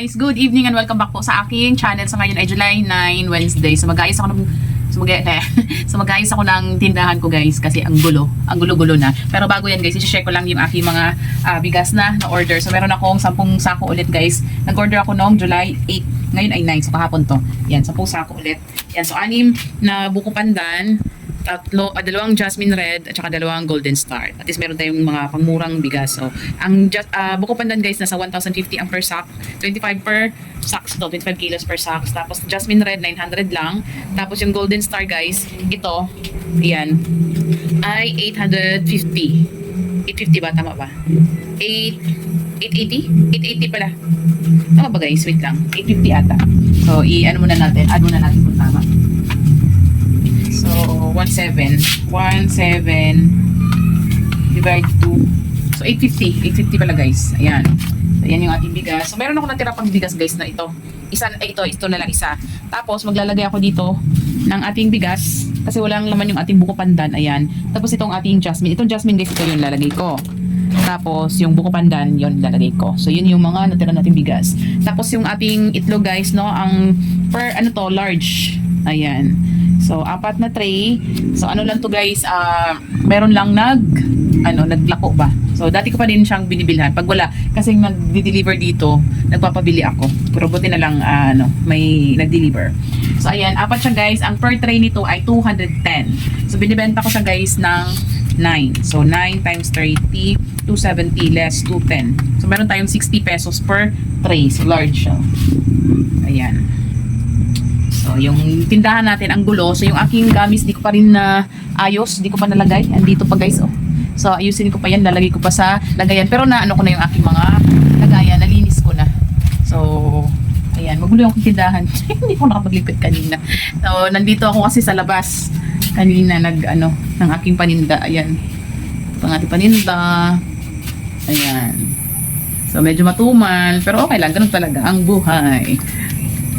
Guys, good evening and welcome back po sa aking channel. So ngayon ay July 9, Wednesday. So mag-ayos ako ng so mag so mag-ayos ako ng tindahan ko guys kasi ang gulo, ang gulo-gulo na. Pero bago yan guys, i-share ko lang yung aking mga ah, bigas na na order. So meron akong 10 sako ulit guys. Nag-order ako noong July 8. Ngayon ay 9, so kahapon to. Yan, 10 sako ulit. Yan, so anim na buko pandan, tatlo, ah, dalawang jasmine red at saka dalawang golden star. At least meron tayong mga pangmurang bigas. So, ang uh, buko pandan guys nasa 1,050 ang per sack, 25 per sacks to, 25 kilos per sacks. Tapos jasmine red 900 lang. Tapos yung golden star guys, ito, yan, ay 850. 850 ba? Tama ba? 8, 880? 880 pala. Tama ba guys? Wait lang. 850 ata. So, i-ano muna natin. Add muna natin kung tama. So, 1.7. 1.7 divide 2. So, 850. 850 pala guys. Ayan. So, ayan yung ating bigas. So, meron ako natira pang bigas guys na ito. Isa, eh, ito, ito na lang isa. Tapos, maglalagay ako dito ng ating bigas. Kasi walang laman yung ating buko pandan. Ayan. Tapos, itong ating jasmine. Itong jasmine guys, ito yung lalagay ko. Tapos, yung buko pandan, yun lalagay ko. So, yun yung mga natira nating bigas. Tapos, yung ating itlog guys, no, ang per, ano to, large. Ayan. So, apat na tray. So, ano lang to guys, ah meron lang nag, ano, naglako ba? So, dati ko pa din siyang binibilhan. Pag wala, kasi nag-deliver dito, nagpapabili ako. Pero buti na lang, ah, ano, may nag-deliver. So, ayan, apat siya guys. Ang per tray nito ay 210. So, binibenta ko siya guys ng 9. So, 9 times 30, 270 less 210. So, meron tayong 60 pesos per tray. So, large siya. Ayan. So, yung tindahan natin, ang gulo. So, yung aking gamis, di ko pa rin na ayos. Di ko pa nalagay. Andito pa, guys, oh. So, ayusin ko pa yan. Lalagay ko pa sa lagayan. Pero na, ano ko na yung aking mga lagayan. Nalinis ko na. So, ayan. Magulo yung tindahan. Hindi ko nakapaglipit kanina. So, nandito ako kasi sa labas. Kanina, nag, ano, ng aking paninda. Ayan. Ito ang ating paninda. Ayan. So, medyo matumal. Pero okay lang. Ganun talaga ang buhay.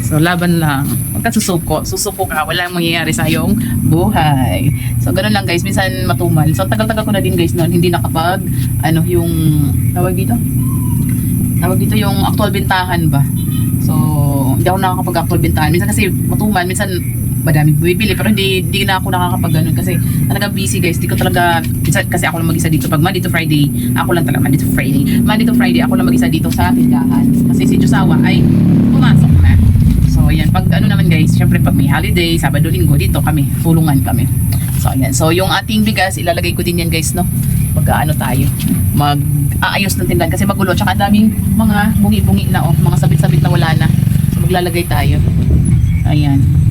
So, laban lang. Huwag ka susuko. Susuko ka. Walang mangyayari sa iyong buhay. So, ganun lang guys. Minsan matumal. So, tagal-tagal ko na din guys noon. Hindi nakapag, ano, yung, tawag dito? Tawag dito yung actual bintahan ba? So, hindi ako nakakapag-actual bintahan. Minsan kasi matumal. Minsan, madami bumibili. Pero hindi, hindi na ako nakakapag ganun. Kasi talaga busy guys. Hindi ko talaga, kasi ako lang mag-isa dito. Pag Monday to Friday, ako lang talaga Monday to Friday. Monday to Friday, ako lang mag-isa dito sa tindahan. Kasi si Josawa ay pumasok. So, ayan. Pag ano naman guys, syempre pag may holiday, Sabado, Linggo, dito kami, tulungan kami. So, ayan. So, yung ating bigas, ilalagay ko din yan guys, no? Mag ano tayo, mag aayos ng tindahan kasi magulo. Tsaka daming mga bungi-bungi na, oh. Mga sabit-sabit na wala na. So, maglalagay tayo. Ayan.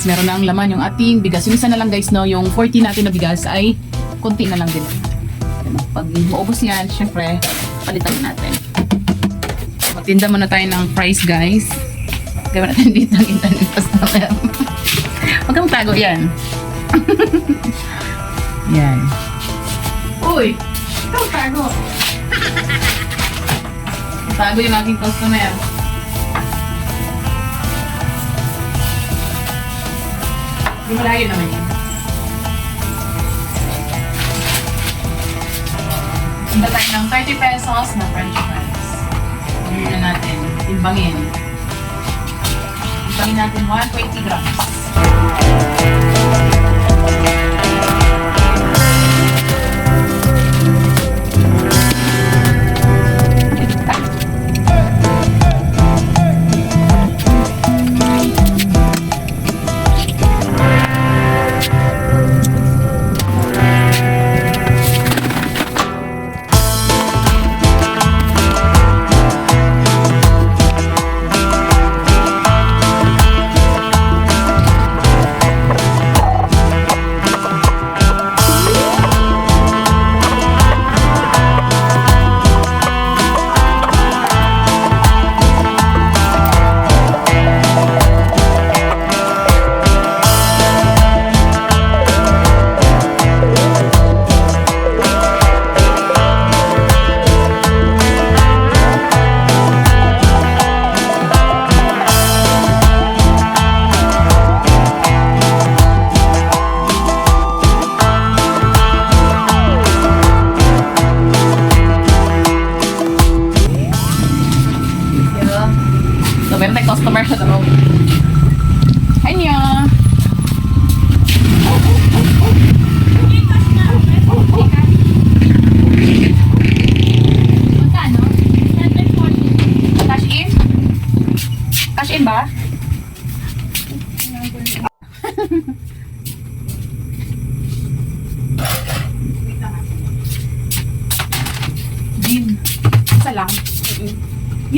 Guys, meron na ang laman yung ating bigas. Yung isa na lang guys, no, yung 40 natin na bigas ay konti na lang din. Pag maubos yan, syempre, palitan natin. Magtinda muna tayo ng price guys. Gawin natin dito ang internet customer. Huwag kang tago yan. yan. Uy! Ikaw tago. tago yung aking customer. Malayo naman yan. Punta tayo ng 30 pesos na french fries. Ano na natin? Timbangin. Timbangin natin 120 grams.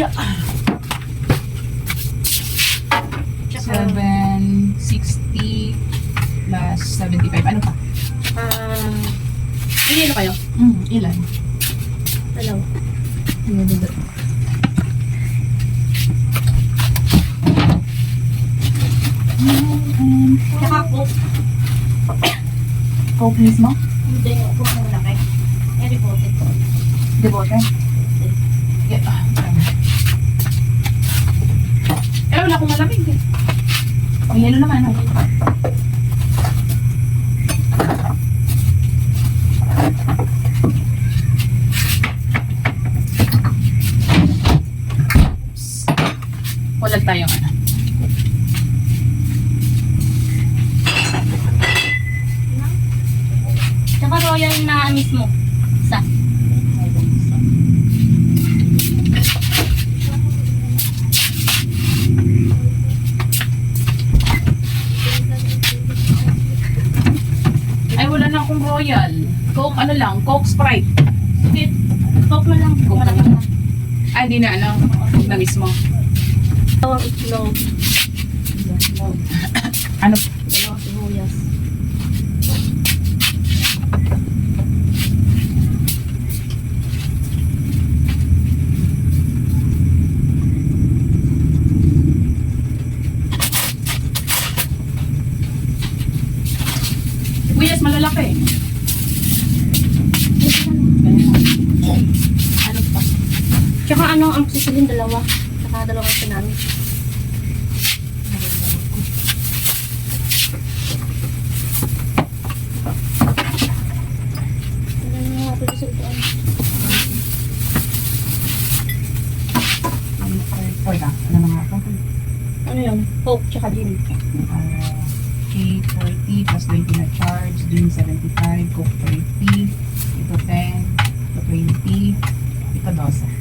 Yeah. 760 plus 75. Ano pa? Ah, hindi na kayo? Mm, ilan? Dalawa. Tsaka coke. Coke mismo? Hindi, coke na malaki. Eh, reported ko. Debote? Yeah. ah, marami. Eh, wala akong malamig eh. Ang yelo naman. oh. Oops. Wala tayong ano. Lang, Coke Sprite. Sige, coke na lang. Coke na na. Ay, di na ano. Coke na mismo. Dalawang itlog. Ano? Dalawang sibuyas. Sibuyas, malalaki. Tsaka ano, ang sisilin dalawa. Tsaka dalawang tsunami. Ano yun? Coke tsaka gin. Uh, K 40 plus 20 na charge. Din 75. Coke 30. Ito 10. Ito 20. Ito 12.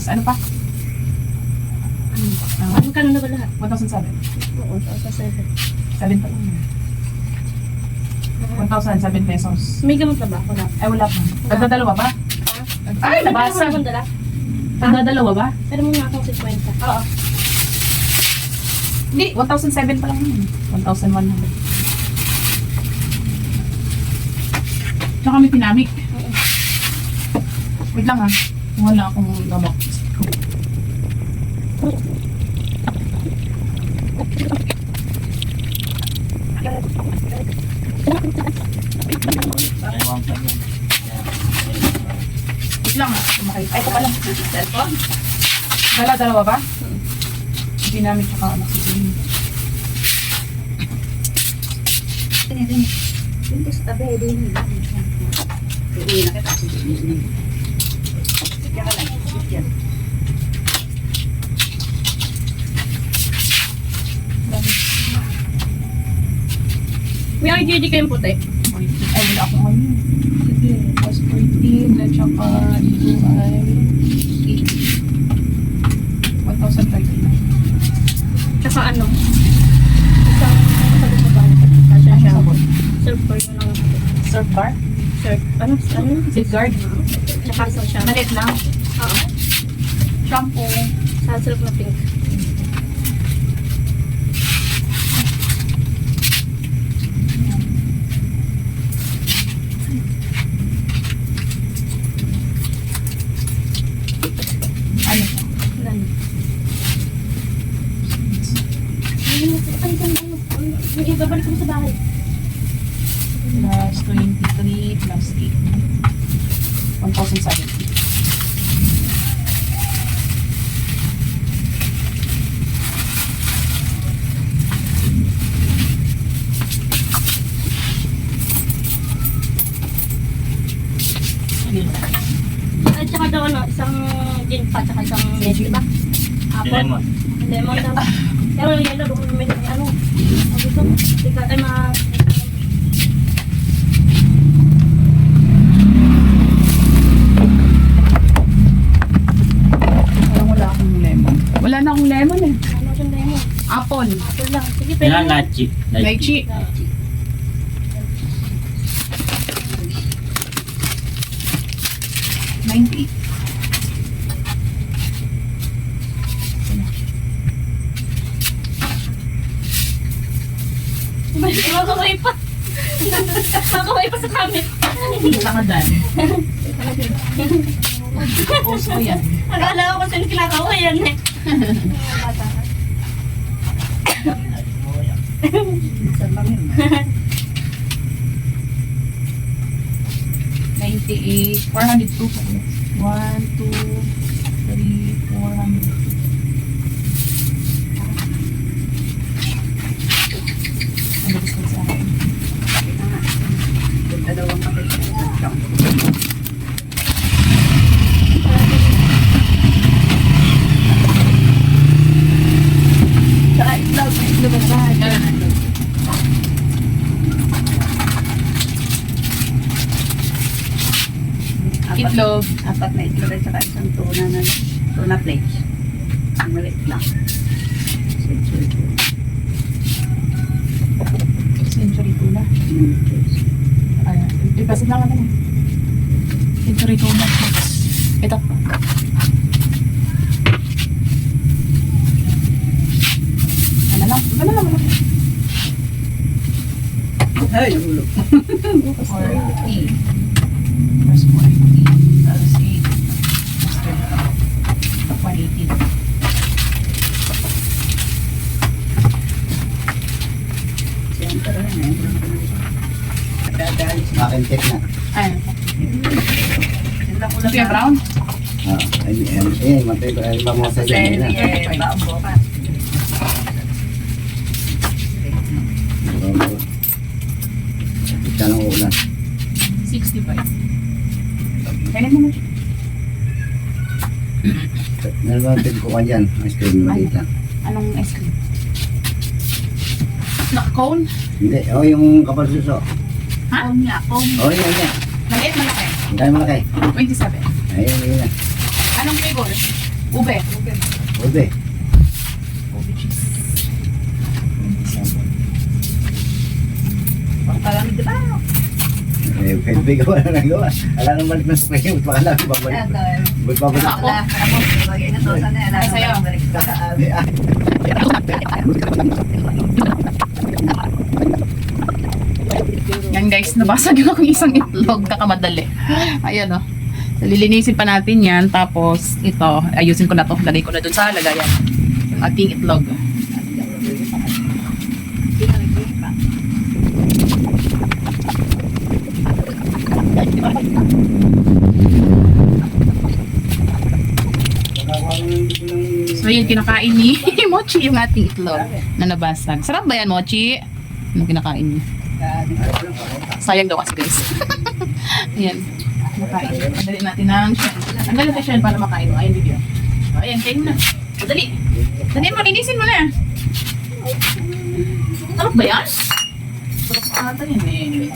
Plus, ano pa? Ano ba? Ah, ka na ba lahat? 1,007. Oo, sa 7. 7 pa lang. 1,007 pesos. May gamot na ba? Wala. Ay, wala pa. Nagdadalawa ba? Ay, nabasa. Ano dala? Nagdadalawa ba? Pero mo nga akong 50. Oo. Hindi, 1,007 pa lang yun. 1,100. Tsaka may pinamik. Wait lang ha. Wala akong gabak. Wait lang ha. Sumakay. Ay, ito pala. Cellphone? Dala, dalawa ba? Pinamik tsaka ano. Dito sa tabi, din. Uuwi na kita. Kaya ka lang. May RGD kayong puti. Ay, wala akong ano. Sige, plus 14, at saka ito ay 1,039. Tsaka ano? Isang sabi sa bahay. Kasya Ano siya. sabon? Surf for yun ang Surf bar? shirt. Ano? Ano? Safeguard? Malit lang. Oo. Shampoo. Sa silk na pink. Ano? Wala na. Ay, ay, ganda mo. Ay, babalik ko sa bahay. Plus 23 plus 8. 1,070. At saka daw ano, isang gin pa, tsaka isang Gin. di ba? Apple. Lemon. Lemon daw. Pero yan na, doon may ano. Sabi ko, tika tayo mga... Parang wala akong lemon. Wala na akong lemon eh. Ano sunda mo? Apple. Ito lang. Sige, pwede Kailangan na. lachi. Lychee. Ninety. Makakaway pa. Makakaway pa sa camera. Saka dyan. Post ko yan. Akala ko kasi kinakaway yan eh. Ninety-eight. Four hundred two. One, two, three, four hundred. Ano gusto sa akin? Saka itlog. Itlog at sahag. Itlog. Apat na itlog at saka isang tuna na tuna plates. Ang maliit lang. Century tuna. Ayan. Ipasit lang naman. Century tuna. Ito. Ano lang? Ano lang? Ay, ulo. 40. Plus 40. Plus 8. Plus 12. 180. Siyempre rin eh. Check na. Ko Kuya Brown? Ah, ay, ay, ay, matay ko. Ba mo sa dyan na. Eh, bago ka. Ika ng ulan. 65. Kailan mo na siya? Ang ko ka dyan? Ice cream, maliit lang. Anong ice cream? Naka-cone? Hindi, oh, yung kapal suso. Ha? Pong niya, pong. Oh, yan, yan. Maliit, malaki. Ang malaki. 27. Ayun, ayun na. Anong flavor? Ube. Ube. Ube cheese. 27. Pagkalamig di ba? Eh, pwede ka wala nang gawa. Wala nang balik na sa kayo. Ba't baka lang babalik. Ba't babalik? Ako? Ako. Bagay na to, sana yan. Ay, sa'yo. Balik ka. Yan guys, nabasag yung akong isang itlog kakamadali. Ayan o. Oh. Lilinisin pa natin yan. Tapos ito, ayusin ko na to. Lagay ko na dun sa lagayan. Yung ating itlog. So yun, kinakain ni Mochi yung ating itlog na nabasag. Sarap ba yan, Mochi? Ano kinakain niya? Sayang daw kasi guys. Ayan. Makain. Madali natin ng shell. Ang galing ka shell para makain. Ayan, bibyo. O, Ayan, kain mo na. O, Dali. Dali mo, linisin mo na. Sarap ba yan? Sarap ata yan eh.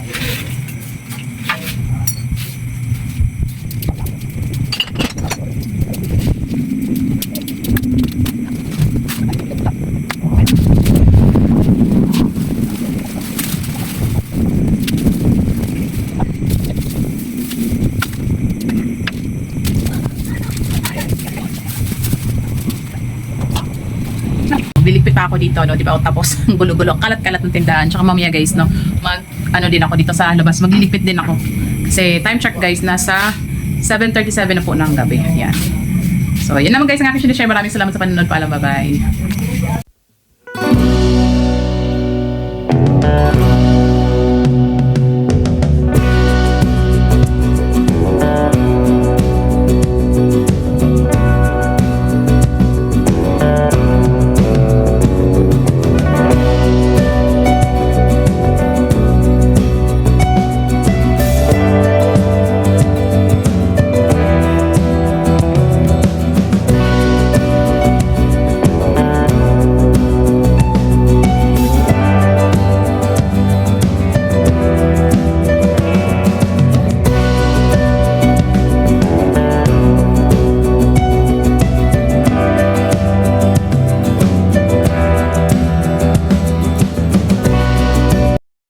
Biligpit pa ako dito, no? Di ba? Tapos, gulo-gulo. Kalat-kalat ng tindahan. Tsaka mamaya, guys, no? Mag, ano din ako dito sa labas. Magliligpit din ako. Kasi, time check, guys, nasa 7.37 na po ng gabi. Yan. So, yun naman, guys, ang aking sinishare. Maraming salamat sa panonood. Paalam, bye-bye.